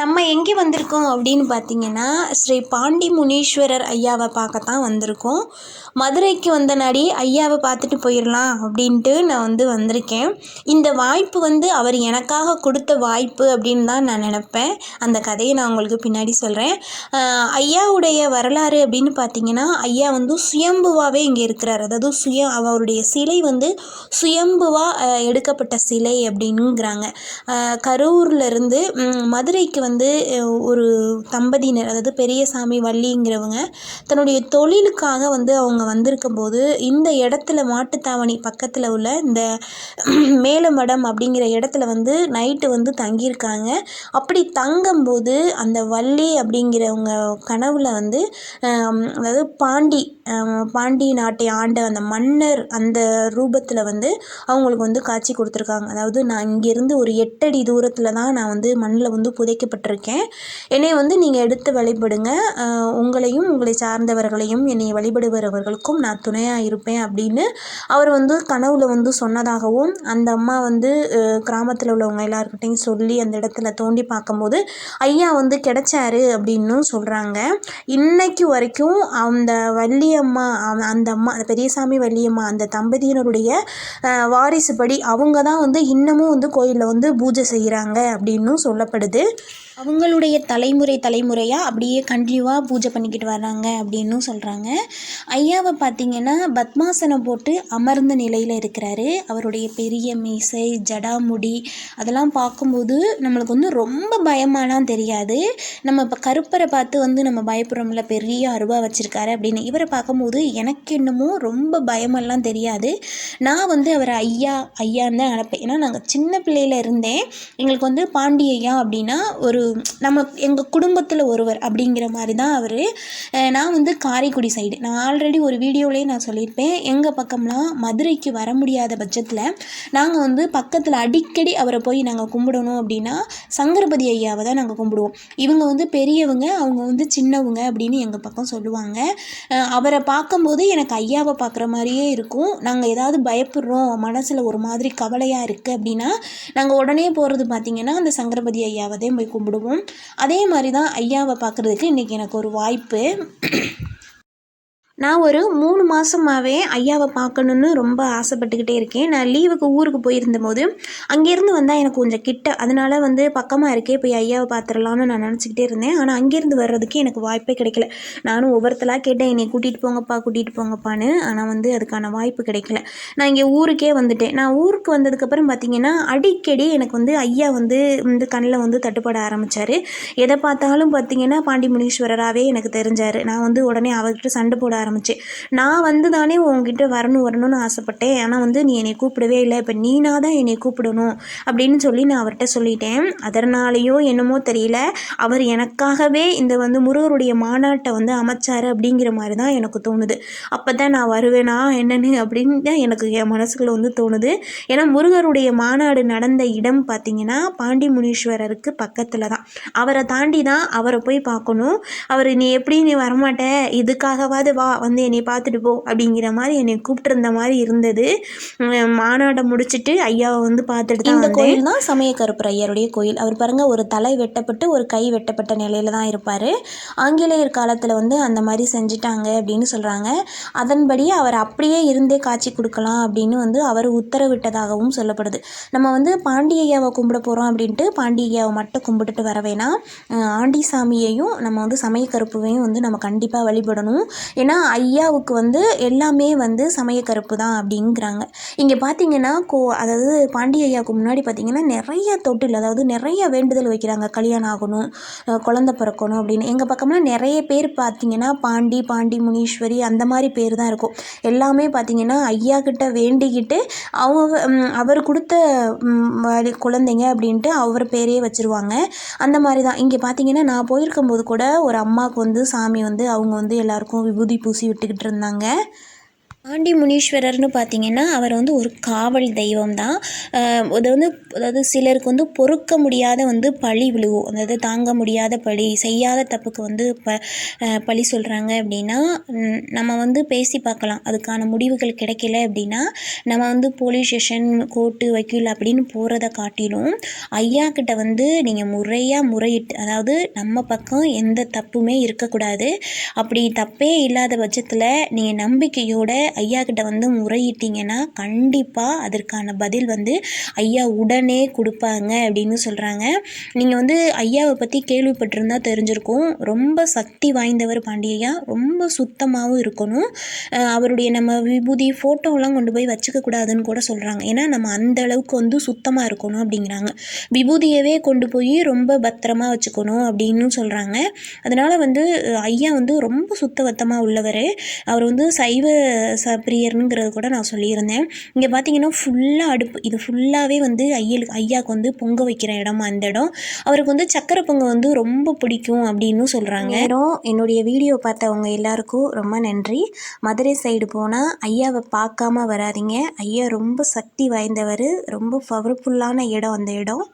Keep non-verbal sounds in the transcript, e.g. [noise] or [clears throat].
நம்ம எங்கே வந்திருக்கோம் அப்படின்னு பார்த்தீங்கன்னா ஸ்ரீ பாண்டி முனீஸ்வரர் ஐயாவை பார்க்கத்தான் வந்திருக்கோம். மதுரைக்கு வந்த நாடி ஐயாவை பார்த்துட்டு போயிடலாம் அப்படின்ட்டு நான் வந்து வந்திருக்கேன். இந்த வாய்ப்பு வந்து அவர் எனக்காக கொடுத்த வாய்ப்பு அப்படின்னு தான் நான் நினப்பேன். அந்த கதையை நான் உங்களுக்கு பின்னாடி சொல்கிறேன் ஐயாவுடைய வரலாறு அப்படின்னு பார்த்தீங்கன்னா ஐயா வந்து சுயம்புவாகவே இங்கே இருக்கிறார். அதாவது சுய அவருடைய சிலை வந்து சுயம்புவாக எடுக்கப்பட்ட சிலை அப்படின்ங்கிறாங்க கரூர்லேருந்து மதுரைக்கு ம், மதுரைக்கு வந்து ஒரு தம்பதியினர் அதாவது பெரியசாமி வள்ளிங்கிறவங்க தன்னுடைய தொழிலுக்காக வந்து அவங்க வந்திருக்கும் போது இந்த இடத்துல மாட்டுத்தாவணி பக்கத்தில் உள்ள இந்த [clears throat] மேலமடம் அப்படிங்கிற இடத்துல வந்து நைட்டு வந்து தங்கியிருக்காங்க. அப்படி தங்கும்போது அந்த வள்ளி அப்படிங்கிறவங்க கனவில் வந்து அதாவது பாண்டி பாண்டி நாட்டை ஆண்ட அந்த மன்னர் அந்த ரூபத்தில் வந்து அவங்களுக்கு வந்து காட்சி கொடுத்துருக்காங்க. அதாவது நான் இங்கேருந்து ஒரு எட்டடி தூரத்தில் தான் நான் வந்து மண்ணில் வந்து புதைக்கப்பட்டிருக்கேன் என்னை வந்து நீங்கள் எடுத்து வழிபடுங்க. உங்களையும் உங்களை சார்ந்தவர்களையும் என்னை வழிபடுபவர்களுக்கும் நான் துணையாக இருப்பேன் அப்படின்னு அவர் வந்து கனவுல வந்து சொன்னதாகவும் அந்த அம்மா வந்து கிராமத்தில் உள்ளவங்க எல்லாருக்கிட்டையும் சொல்லி அந்த இடத்துல தோண்டி பார்க்கும்போது ஐயா வந்து கிடைச்சாரு அப்படின்னும் சொல்கிறாங்க இன்னைக்கு வரைக்கும் அந்த வள்ளியம்மா அந்த அம்மா அந்த பெரியசாமி வள்ளியம்மா அந்த தம்பதியினருடைய வாரிசு படி அவங்க தான் வந்து இன்னமும் வந்து கோயிலில் வந்து பூஜை செய்கிறாங்க அப்படின்னும் சொல்லப்படுது. அவங்களுடைய தலைமுறை தலைமுறையாக அப்படியே கண்டினியூவாக பூஜை பண்ணிக்கிட்டு வர்றாங்க அப்படின்னும் சொல்கிறாங்க ஐயாவை பார்த்தீங்கன்னா பத்மாசனம் போட்டு அமர்ந்த நிலையில் இருக்கிறாரு. அவருடைய பெரிய மீசை ஜடாமுடி அதெல்லாம் பார்க்கும்போது நம்மளுக்கு வந்து ரொம்ப பயமாலாம் தெரியாது. நம்ம இப்போ கருப்பரை பார்த்து வந்து நம்ம பயப்படுறோம்ல பெரிய அருவா வச்சுருக்காரு அப்படின்னு. இவரை பார்க்கும்போது எனக்கு என்னமோ ரொம்ப பயமெல்லாம் தெரியாது. நான் வந்து அவரை ஐயா ஐயான்னு தான் அனுப்பேன் ஏன்னா நாங்கள் சின்ன பிள்ளையில் இருந்தேன். எங்களுக்கு வந்து பாண்டி ஐயா அப்படின்னா ஒரு நம்ம எங்கள் குடும்பத்தில் ஒருவர் அப்படிங்கிற மாதிரி தான் அவர் நான் வந்து காரைக்குடி சைடு நான் ஆல்ரெடி ஒரு வீடியோவிலே நான் சொல்லியிருப்பேன். எங்கள் பக்கம்லாம் மதுரைக்கு வர முடியாத பட்சத்தில் நாங்கள் வந்து பக்கத்தில் அடிக்கடி அவரை போய் நாங்கள் கும்பிடணும் அப்படின்னா சங்கரபதி ஐயாவை தான் நாங்கள் கும்பிடுவோம். இவங்க வந்து பெரியவங்க அவங்க வந்து சின்னவங்க அப்படின்னு எங்கள் பக்கம் சொல்லுவாங்க. அவரை பார்க்கும்போது எனக்கு ஐயாவை பார்க்குற மாதிரியே இருக்கும். நாங்கள் ஏதாவது பயப்படுறோம் மனசில் ஒரு மாதிரி கவலையாக இருக்குது அப்படின்னா நாங்கள் உடனே போகிறது பார்த்திங்கன்னா அந்த சங்கரபதி ஐயாவை தான் போய் கும்பிடுவோம். அதே மாதிரி தான் ஐயாவை பார்க்குறதுக்கு இன்றைக்கி எனக்கு ஒரு வாய்ப்பு. நான் ஒரு மூணு மாதமாகவே ஐயாவை பார்க்கணுன்னு ரொம்ப ஆசைப்பட்டுக்கிட்டே இருக்கேன். நான் லீவுக்கு ஊருக்கு போயிருந்தபோது அங்கேருந்து வந்தால் எனக்கு கொஞ்சம் கிட்ட அதனால வந்து பக்கமாக இருக்கே போய் ஐயாவை பார்த்துடலான்னு நான் நினச்சிக்கிட்டே இருந்தேன். ஆனால் அங்கேருந்து வர்றதுக்கு எனக்கு வாய்ப்பே கிடைக்கல. நானும் ஒவ்வொருத்தலாக கேட்டேன் என்னை கூட்டிகிட்டு போங்கப்பா கூட்டிகிட்டு போங்கப்பான்னு. ஆனால் வந்து அதுக்கான வாய்ப்பு கிடைக்கல. நான் இங்கே ஊருக்கே வந்துட்டேன். நான் ஊருக்கு வந்ததுக்கப்புறம் பார்த்தீங்கன்னா அடிக்கடி எனக்கு வந்து ஐயா வந்து இந்த கண்ணில் வந்து தட்டுப்பட ஆரம்பித்தார் எதை பார்த்தாலும் பார்த்தீங்கன்னா பாண்டி முனீஸ்வரராகவே எனக்கு தெரிஞ்சார். நான் வந்து உடனே அவர்கிட்ட சண்டை போட ஆரம்பிச்சு. நான் வந்து தானே உங்ககிட்ட வரணும் வரணும்னு ஆசைப்பட்டேன். ஆனால் வந்து நீ என்னை கூப்பிடவே இல்லை. இப்போ நீனா தான் என்னை கூப்பிடணும் அப்படின்னு சொல்லி நான் அவர்கிட்ட சொல்லிட்டேன். அதனாலேயோ என்னமோ தெரியல. அவர் எனக்காகவே இந்த வந்து முருகருடைய மாநாட்டை வந்து அமைச்சார் அப்படிங்கிற மாதிரி தான் எனக்கு தோணுது. அப்போ தான் நான் வருவேனா என்னன்னு அப்படின்னு தான் எனக்கு என் மனசுக்குள்ள வந்து தோணுது. ஏன்னா முருகருடைய மாநாடு நடந்த இடம் பார்த்தீங்கன்னா பாண்டி முனீஸ்வரருக்கு பக்கத்தில் தான் அவரை தாண்டி தான் அவரை போய் பார்க்கணும். அவர் நீ எப்படி நீ வரமாட்ட? இதுக்காகவாது வா வந்து என்னை பார்த்துட்டு போ அப்படிங்கிற மாதிரி என்னை கூப்பிட்டுருந்த மாதிரி இருந்தது. மாநாடை முடிச்சிட்டு ஐயாவை வந்து பார்த்துட்டு தான் இந்த கோயில் தான் சமயக்கருப்பர் ஐயருடைய கோயில். அவர் பாருங்க ஒரு தலை வெட்டப்பட்டு ஒரு கை வெட்டப்பட்ட நிலையில தான் இருப்பார். ஆங்கிலேயர் காலத்தில் வந்து அந்த மாதிரி செஞ்சுட்டாங்க அப்படின்னு சொல்கிறாங்க அதன்படி அவர் அப்படியே இருந்தே காட்சி கொடுக்கலாம் அப்படின்னு வந்து அவர் உத்தரவிட்டதாகவும் சொல்லப்படுது. நம்ம வந்து பாண்டியையாவை கும்பிட போகிறோம் அப்படின்ட்டு பாண்டியையாவை மட்டும் கும்பிட்டுட்டு வர வேணாம். ஆண்டி சாமியையும் நம்ம வந்து சமயக்கருப்பையும் வந்து நம்ம கண்டிப்பாக வழிபடணும். ஏன்னா ஐயாவுக்கு வந்து எல்லாமே வந்து சமயக்கருப்பு தான் அப்படிங்கிறாங்க. இங்கே பார்த்தீங்கன்னா கோ அதாவது பாண்டிய ஐயாவுக்கு முன்னாடி பார்த்தீங்கன்னா நிறைய தொட்டில் அதாவது நிறைய வேண்டுதல் வைக்கிறாங்க. கல்யாணம் ஆகணும் குழந்த குழந்தை பிறக்கணும் அப்படின்னு. எங்கள் பக்கம்லாம் நிறைய பேர் பார்த்தீங்கன்னா பாண்டி பாண்டி முனீஸ்வரி அந்த மாதிரி பேர் தான் இருக்கும். எல்லாமே பார்த்தீங்கன்னா ஐயா கிட்ட வேண்டிக்கிட்டு அவங்க அவர் கொடுத்த வழி- குழந்தைங்க அப்படின்ட்டு அவர் பேரே வச்சுருவாங்க. அந்த மாதிரி தான். இங்கே பார்த்தீங்கன்னா நான் போயிருக்கும்போது கூட ஒரு அம்மாவுக்கு வந்து சாமி வந்து அவங்க வந்து எல்லாருக்கும் விபூதி பூசி விட்டுக்கிட்டு இருந்தாங்க. ஆண்டி முனீஸ்வரர்னு பார்த்தீங்கன்னா அவர் வந்து ஒரு காவல் தெய்வம் தான். அது வந்து அதாவது சிலருக்கு வந்து பொறுக்க முடியாத வந்து பழி விழுவும் அதாவது தாங்க முடியாத பழி செய்யாத தப்புக்கு வந்து ப பழி சொல்கிறாங்க அப்படின்னா நம்ம வந்து பேசி பார்க்கலாம். அதுக்கான முடிவுகள் கிடைக்கல அப்படின்னா நம்ம வந்து போலீஸ் ஸ்டேஷன் கோர்ட்டு வக்கீல் அப்படின்னு போகிறத காட்டிலும் ஐயா கிட்ட வந்து நீங்கள் முறையாக முறையிட்டு அதாவது நம்ம பக்கம் எந்த தப்புமே இருக்கக்கூடாது. அப்படி தப்பே இல்லாத பட்சத்தில் நீங்கள் நம்பிக்கையோட ஐயா கிட்ட வந்து முறையிட்டீங்கன்னா கண்டிப்பாக அதற்கான பதில் வந்து ஐயா உடனே கொடுப்பாங்க அப்படின்னு சொல்கிறாங்க நீங்கள் வந்து ஐயாவை பற்றி கேள்விப்பட்டிருந்தா தெரிஞ்சிருக்கும். ரொம்ப சக்தி வாய்ந்தவர் பாண்டியையா ரொம்ப சுத்தமாகவும் இருக்கணும். அவருடைய நம்ம விபூதி ஃபோட்டோலாம் கொண்டு போய் வச்சுக்க கூடாதுன்னு கூட சொல்கிறாங்க ஏன்னா நம்ம அந்த அளவுக்கு வந்து சுத்தமாக இருக்கணும் அப்படிங்கிறாங்க. விபூதியவே கொண்டு போய் ரொம்ப பத்திரமா வச்சுக்கணும் அப்படின்னு சொல்கிறாங்க அதனால் வந்து ஐயா வந்து ரொம்ப சுத்தபத்தமாக உள்ளவர். அவர் வந்து சைவ ச பிரியர்னுங்கிறது கூட நான் சொல்லியிருந்தேன். இங்கே பார்த்தீங்கன்னா ஃபுல்லாக அடுப்பு இது ஃபுல்லாகவே வந்து ஐயலுக்கு ஐயாவுக்கு வந்து பொங்க வைக்கிற இடமா அந்த இடம். அவருக்கு வந்து சக்கரை பொங்கல் வந்து ரொம்ப பிடிக்கும் அப்படின்னு சொல்கிறாங்க என்னுடைய வீடியோ பார்த்தவங்க எல்லாருக்கும் ரொம்ப நன்றி. மதுரை சைடு போனால் ஐயாவை பார்க்காம வராதீங்க. ஐயா ரொம்ப சக்தி வாய்ந்தவர் ரொம்ப பவர்ஃபுல்லான இடம் அந்த இடம்.